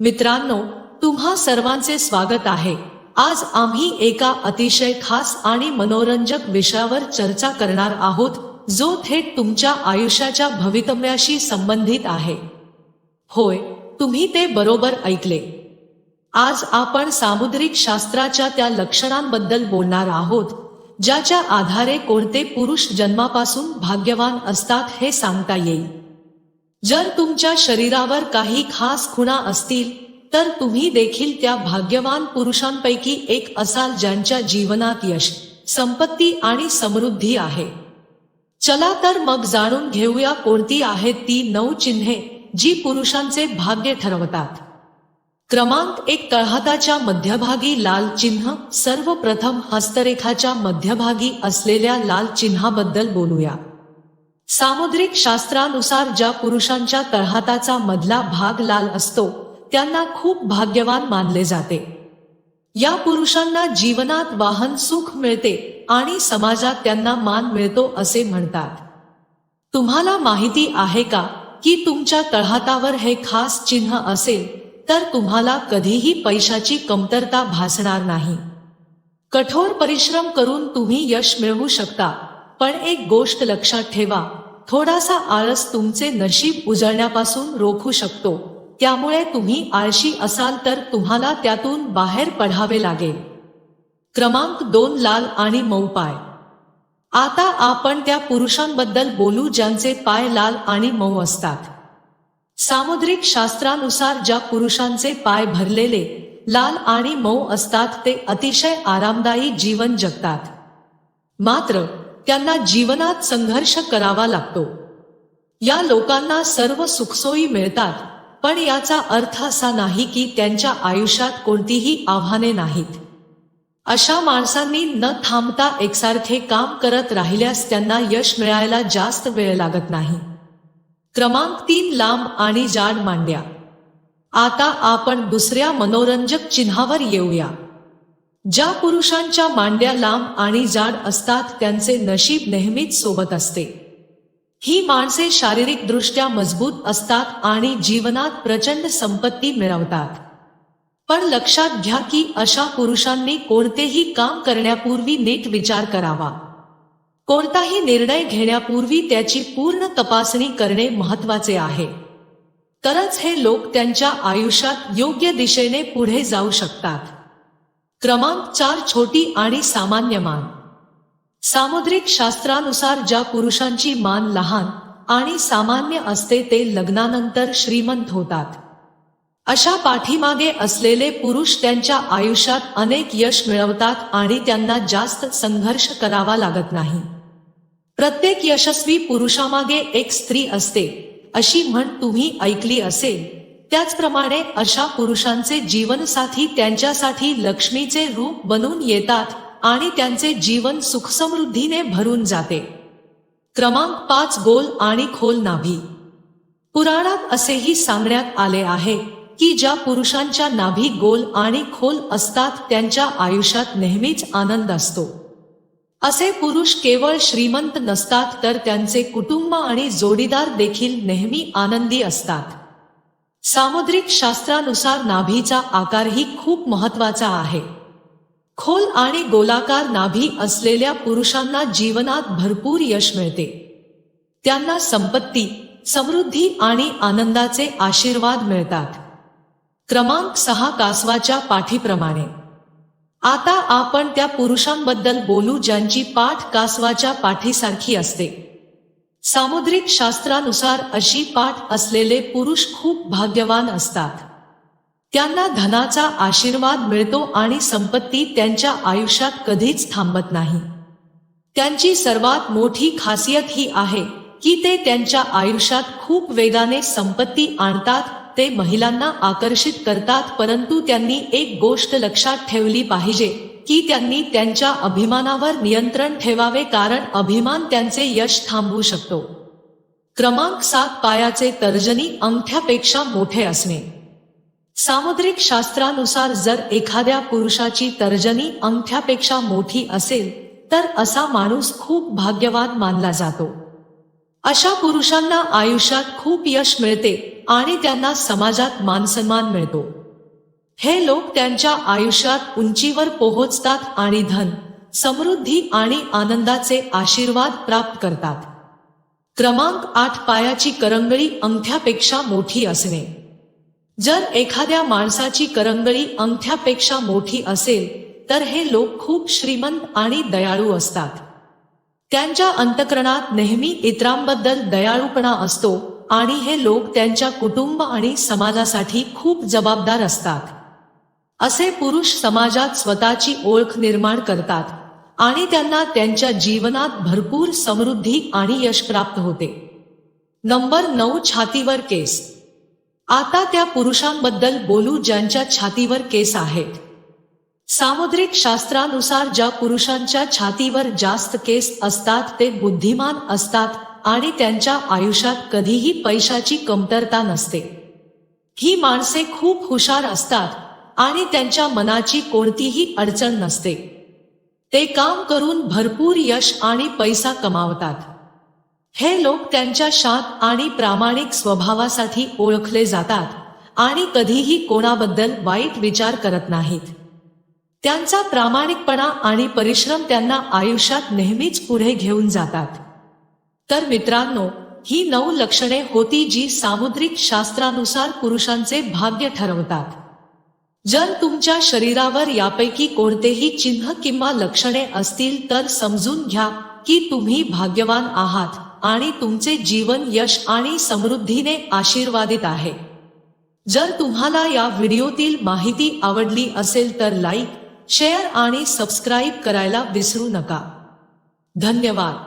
मित्रांनो तुम्हा सर्वांचे स्वागत आहे. आज आम्ही एका अतिशय खास आणि मनोरंजक विषयावर चर्चा करणार आहोत जो थेट तुमच्या आयुष्याच्या भवितव्याशी संबंधित आहे. होय तुम्ही ते बरोबर ऐकले. आज आपण सामुद्रिक शास्त्राच्या त्या लक्षणांबद्दल बोलणार आहोत ज्याच्या आधारे कोणते पुरुष जन्मापासून भाग्यवान असतात हे सांगता येईल. जर तुमच्या शरीरावर काही खास खुणा असतील तर तुम्ही देखील त्या भाग्यवान पुरुषांपैकी एक असाल ज्यांच्या जीवनात यश संपत्ती आणि समृद्धी आहे. चला तर मग जाणून घेऊया कोणती आहेत ती नऊ चिन्हे जी पुरुषांचे भाग्य ठरवतात. क्रमांक एक तळहाताच्या मध्यभागी लाल चिन्ह सर्वप्रथम हस्तरेखाच्या मध्यभागी असलेल्या लाल चिन्हाबद्दल बोलूया. सामुद्रिक शास्त्रानुसार ज्या पुरुषांच्या तळहाताचा मधला भाग लाल असतो त्यांना खूप भाग्यवान मानले जाते. या पुरुषांना जीवनात वाहन सुख मिळते आणि समाजात त्यांना मान मिळतो असे म्हणतात. तुम्हाला माहिती आहे का की तुमच्या तळहातावर हे खास चिन्ह असेल तर तुम्हाला कधीही पैशाची कमतरता भासणार नाही. कठोर परिश्रम करून तुम्ही यश मिळवू शकता. पण एक गोष्ट लक्षात ठेवा थोडासा आळस तुमचे नशीब उजळण्यापासून रोखू शकतो. त्यामुळे तुम्ही आळशी असाल तर तुम्हाला त्यातून बाहेर पडावे लागेल. क्रमांक दोन लाल आणि मऊ पाय. आता आपण त्या पुरुषांबद्दल बोलू ज्यांचे पाय लाल आणि मऊ असतात. सामुद्रिक शास्त्रानुसार ज्या पुरुषांचे पाय भरलेले लाल आणि मऊ असतात ते अतिशय आरामदायी जीवन जगतात. मात्र त्यांना जीवनात संघर्ष करावा लागतो. या लोकांना सर्व सुखसोयी मिळतात पण याचा अर्थ असा नाही की त्यांच्या आयुष्यात कोणतीही आव्हाने नाहीत. अशा माणसांनी न थांबता एकसारखे काम करत राहिल्यास त्यांना यश मिळायला जास्त वेळ लागत नाही. क्रमांक तीन लांब आणि जाड मांड्या. आता आपण दुसऱ्या मनोरंजक चिन्हावर येऊया. ज्या पुरुषांच्या मांड्या लांब आणि जाड असतात त्यांचे नशीब नेहमीच सोबत असते. ही माणसे शारीरिकदृष्ट्या मजबूत असतात आणि जीवनात प्रचंड संपत्ती मिळवतात. पण लक्षात घ्या की अशा पुरुषांनी कोणतेही काम करण्यापूर्वी नीट विचार करावा. कोणताही निर्णय घेण्यापूर्वी त्याची पूर्ण तपासणी करणे महत्त्वाचे आहे. तरच हे लोक त्यांच्या आयुष्यात योग्य दिशेने पुढे जाऊ शकतात. क्रमांक चार छोटी आणि सामान्य मान. सामुद्रिक शास्त्रानुसार ज्या पुरुषांची मान लहान आणि सामान्य असते ते लग्नानंतर श्रीमंत होतात. अशा पाठीमागे असलेले पुरुष त्यांच्या आयुष्यात अनेक यश मिळवतात आणि त्यांना जास्त संघर्ष करावा लागत नाही. प्रत्येक यशस्वी पुरुषामागे एक स्त्री असते अशी म्हण तुम्ही ऐकली असेल त्याचप्रमाणे अशा पुरुषांचे जीवनसाथी त्यांच्यासाठी लक्ष्मीचे रूप बनून येतात आणि त्यांचे जीवन सुखसमृद्धीने भरून जाते. क्रमांक पाच गोल आणि खोल नाभी. पुराणात असेही सांगण्यात आले आहे की ज्या पुरुषांच्या नाभी गोल आणि खोल असतात त्यांच्या आयुष्यात नेहमीच आनंद असतो. असे पुरुष केवळ श्रीमंत नसतात तर त्यांचे कुटुंब आणि जोडीदार देखील नेहमी आनंदी असतात. सामुद्रिक शास्त्रानुसार नाभीचा आकारही खूप महत्त्वाचा आहे. खोल आणि गोलाकार नाभी असलेल्या पुरुषांना जीवनात भरपूर यश मिळते. त्यांना संपत्ती समृद्धी आणि आनंदाचे आशीर्वाद मिळतात. क्रमांक सहा कासवाच्या पाठीप्रमाणे. आता आपण त्या पुरुषांबद्दल बोलू ज्यांची पाठ कासवाच्या पाठीसारखी असते. सामुद्रिक शास्त्रानुसार अशी पाठ असलेले पुरुष खूप भाग्यवान असतात. त्यांना धनाचा आशीर्वाद मिळतो आणि संपत्ती त्यांच्या आयुष्यात कधीच थांबत नाही. त्यांची सर्वात मोठी खासियत ही आहे की ते त्यांच्या आयुष्यात खूप वेगाने संपत्ती आणतात ते महिलांना आकर्षित करतात परंतु त्यांनी एक गोष्ट लक्षात ठेवली पाहिजे की त्यांनी त्यांच्या अभिमानावर नियंत्रण ठेवावे कारण अभिमान त्यांचे यश थांबवू शकतो. क्रमांक सात पायाचे तर्जनी अंगठ्यापेक्षा मोठे असणे. सामुद्रिक शास्त्रानुसार जर एखाद्या पुरुषाची तर्जनी अंगठ्यापेक्षा मोठी असेल तर असा माणूस खूप भाग्यवान मानला जातो. अशा पुरुषांना आयुष्यात खूप यश मिळते आणि त्यांना समाजात मानसन्मान मिळतो. हे लोक त्यांच्या आयुष्यात उंचीवर पोहोचतात आणि धन समृद्धी आणि आनंदाचे आशीर्वाद प्राप्त करतात. क्रमांक आठ पायाची करंगळी अंगठ्यापेक्षा मोठी असणे जर एखाद्या माणसाची करंगळी अंगठ्यापेक्षा मोठी असेल तर हे लोक खूप श्रीमंत आणि दयाळू असतात. त्यांच्या अंतकरणात नेहमी इतरांबद्दल दयाळूपणा असतो आणि हे लोक त्यांच्या कुटुंब आणि समाजासाठी खूप जबाबदार असतात. असे पुरुष समाजात स्वतःची ओळख निर्माण करतात आणि त्यांना त्यांच्या जीवनात भरपूर समृद्धी आणि यश प्राप्त होते. नंबर नऊ छातीवर केस. आता त्या पुरुषांबद्दल बोलू ज्यांच्या छातीवर केस आहेत. सामुद्रिक शास्त्रानुसार ज्या पुरुषांच्या छातीवर जास्त केस असतात ते बुद्धिमान असतात आणि त्यांच्या आयुष्यात कधीही पैशाची कमतरता नसते. ही माणसे खूप हुशार असतात आणि त्यांच्या मनाची कोणतीही अडचण नसते. ते काम करून भरपूर यश आणि पैसा कमावतात. हे लोक त्यांच्या शांत आणि प्रामाणिक स्वभावासाठी ओळखले जातात आणि कधीही कोणाबद्दल वाईट विचार करत नाहीत. त्यांचा प्रामाणिकपणा आणि परिश्रम त्यांना आयुष्यात नेहमीच पुढे घेऊन जातात. तर मित्रांनो ही नऊ लक्षणे होती जी सामुद्रिक शास्त्रानुसार पुरुषांचे भाग्य ठरवतात. जर तुमच्या शरीरावर यापैकी कोणतेही चिन्ह किंवा लक्षणे असतील तर समजून घ्या की तुम्ही भाग्यवान आहात आणि तुमचे जीवन यश आणि समृद्धीने आशीर्वादित आहे. जर तुम्हाला या व्हिडिओतील माहिती आवडली असेल तर लाईक शेअर आणि सबस्क्राईब करायला विसरू नका. धन्यवाद.